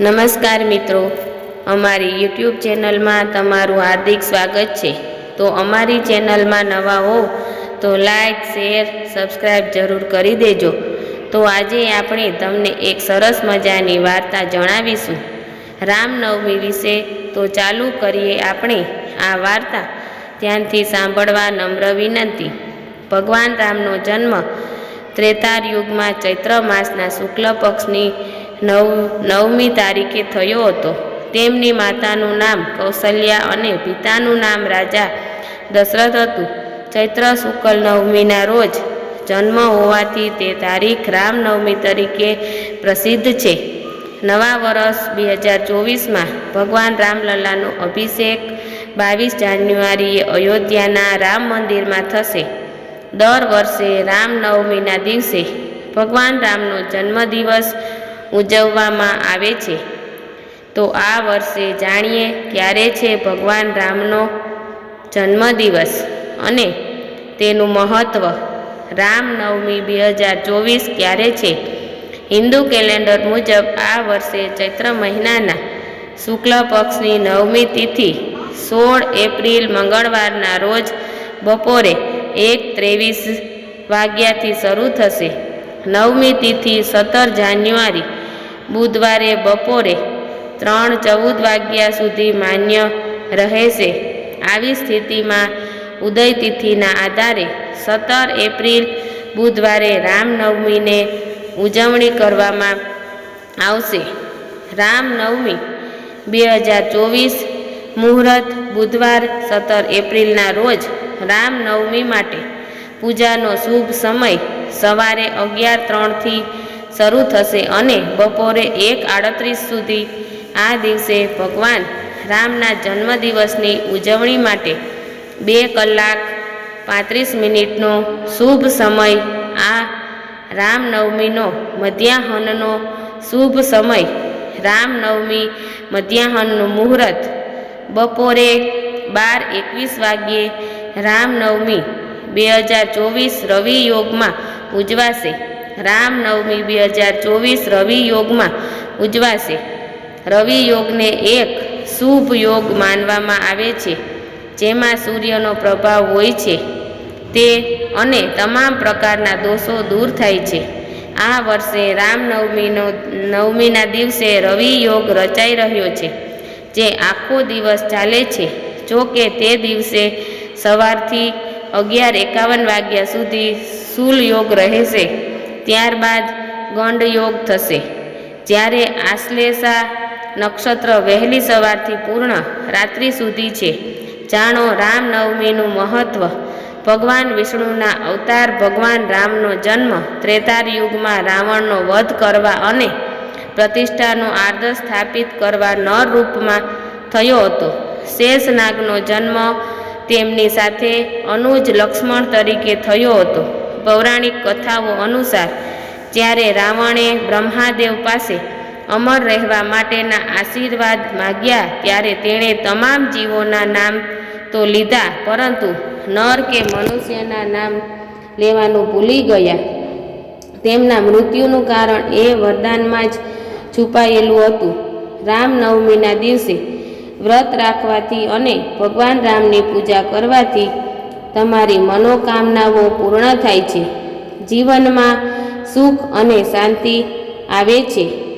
નમસ્કાર મિત્રો, અમારી યુટ્યુબ ચેનલમાં તમારું હાર્દિક સ્વાગત છે. તો અમારી ચેનલમાં નવા હો, તો લાઈક, શેર સબસ્ક્રાઈબ જરૂર કરી દેજો. તો આજે આપણે તમને એક સરસ મજાની વાર્તા જણાવીશું. રામનવમી વિશે તો ચાલુ કરીએ આપણે આ વાર્તા. ધ્યાનથી સાંભળવા નમ્ર વિનંતી. ભગવાન રામનો જન્મ ત્રેતાર યુગમાં ચૈત્ર માસના શુક્લ પક્ષની નવ, નવમી તારીખે થયો હતો. તેમની માતાનું નામ કૌશલ્યા અને પિતાનું નામ રાજા દશરથ હતું. ચૈત્ર શુક્લ નવમીના રોજ જન્મ હોવાથી તે તારીખ રામનવમી તરીકે પ્રસિદ્ધ છે. નવા વર્ષ બે હજાર ચોવીસમાં ભગવાન રામલલ્લાનો અભિષેક બાવીસ જાન્યુઆરીએ અયોધ્યાના રામ મંદિરમાં થશે. દર વર્ષે રામનવમીના દિવસે ભગવાન રામનો જન્મદિવસ ઉજવવામાં આવે છે. તો આ વર્ષે જાણીએ ક્યારે છે ભગવાન રામનો જન્મદિવસ અને તેનું મહત્ત્વ રામનવમી બે હજાર ચોવીસ ક્યારે છે? હિન્દુ કેલેન્ડર મુજબ આ વર્ષે ચૈત્ર મહિનાના શુક્લ પક્ષની નવમી તિથિ સોળ એપ્રિલ મંગળવારના રોજ બપોરે એક ત્રેવીસ વાગ્યાથી શરૂ થશે. નવમી તિથિ સત્તર જાન્યુઆરી બુધવારે બપોરે ત્રણ ચૌદ વાગ્યા સુધી માન્ય રહેશે. આવી સ્થિતિમાં ઉદય તિથિના આધારે સત્તર એપ્રિલ બુધવારે રામનવમીને ઉજવણી કરવામાં આવશે. રામનવમી બે હજાર ચોવીસ મુહૂર્ત બુધવાર સત્તર એપ્રિલના રોજ રામનવમી માટે પૂજાનો શુભ સમય સવારે અગિયાર ત્રણથી શરૂ થશે અને બપોરે એક આડત્રીસ સુધી આ દિવસે ભગવાન રામના જન્મદિવસની ઉજવણી માટે બે કલાક પાંત્રીસ મિનિટનો શુભ સમય આ રામનવમીનો મધ્યાહનનો શુભ સમય રામનવમી મધ્યાહનનું મુહૂર્ત બપોરે બાર એકવીસ વાગ્યે રામનવમી બે હજાર ચોવીસ રવિ યોગમાં ઉજવાશે. રામનવમી બે હજાર ચોવીસ રવિ યોગમાં ઉજવાશે. રવિ યોગને એક શુભ યોગ માનવામાં આવે છે, જેમાં સૂર્યનો પ્રભાવ હોય છે. તે અને તમામ પ્રકારના દોષો દૂર થાય છે. આ વર્ષે રામનવમીનો, નવમીના દિવસે રવિ યોગ રચાઈ રહ્યો છે, જે આખો દિવસ ચાલે છે. જો કે તે દિવસે સવારથી અગિયાર એકાવન વાગ્યા સુધી શૂલ યોગ રહેશે. ત્યારબાદ ગંડ યોગ થશે. જ્યારે આશ્લેષા નક્ષત્ર વહેલી સવારથી પૂર્ણ રાત્રિ સુધી છે. જાણો રામનવમીનું મહત્ત્વ ભગવાન વિષ્ણુના અવતાર ભગવાન રામનો જન્મ ત્રેતાર યુગમાં રાવણનો વધ કરવા અને પ્રતિષ્ઠાનો આદર્શ સ્થાપિત કરવા નર રૂપમાં થયો હતો. શેષનાગનો જન્મ તેમની સાથે અનુજ લક્ષ્મણ તરીકે થયો હતો. પૌરાણિક કથાઓ અનુસાર, જ્યારે રાવણે બ્રહ્માદેવ પાસે અમર રહેવા માટેના આશીર્વાદ માગ્યા, ત્યારે તેણે તમામ જીવોના નામ તો લીધા, પરંતુ નર કે મનુષ્યના નામ લેવાનું ભૂલી ગયા. તેમના મૃત્યુનું કારણ એ વરદાનમાં જ છુપાયેલું હતું. રામનવમીના દિવસે વ્રત રાખવાથી અને ભગવાન રામની પૂજા કરવાથી તમારી મનોકામનાઓ પૂર્ણ થાય છે. જીવનમાં સુખ અને શાંતિ આવે છે.